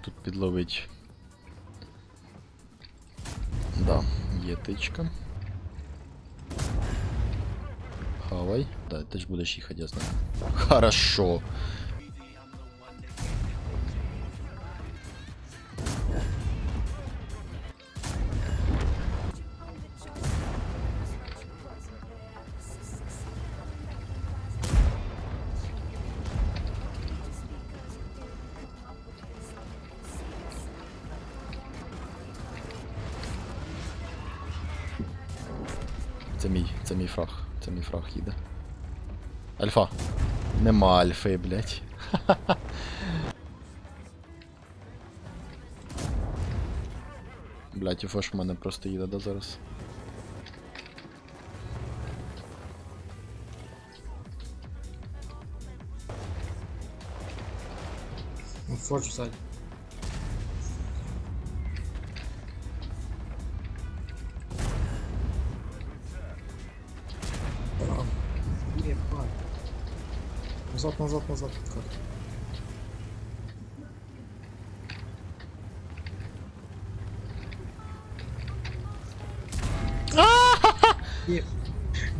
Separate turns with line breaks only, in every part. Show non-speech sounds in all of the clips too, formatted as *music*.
тут підловить. Да, є тичка. Хавай. Да, ти ж будеш їхати, я знаю. Хорошо. Це мій, це мій фраг. Це мій фраг їде. Альфа. Нема альфи, блять. *laughs* Блять, фош в мене просто їде да, зараз.
Ну, Фордж Назад, назад, назад. Как?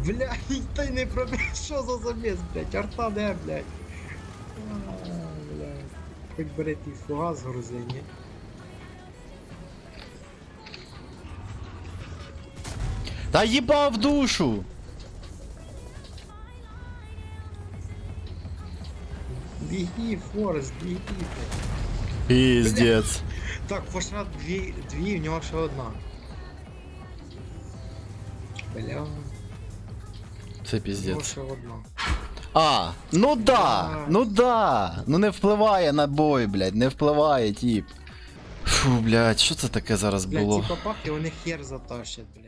Блядь, та й не пробіг, що за заміс, блядь, арта де, блядь. А, блядь. Хоч бери ті фугас грузині.
Та їбав душу!
Біги, Форест, біги, блядь.
Піздець.
Так, Фошрат дві, дві, в нього ще одна. Бля,
Це
в нього
піздець.
ще одна.
А, ну да,
Да.
ну да. Ну не впливає на бой, блядь, не впливає, тип. Фу, блядь, що це таке зараз
Блядь,
було?
ці папахи, вони хер затащать, блядь.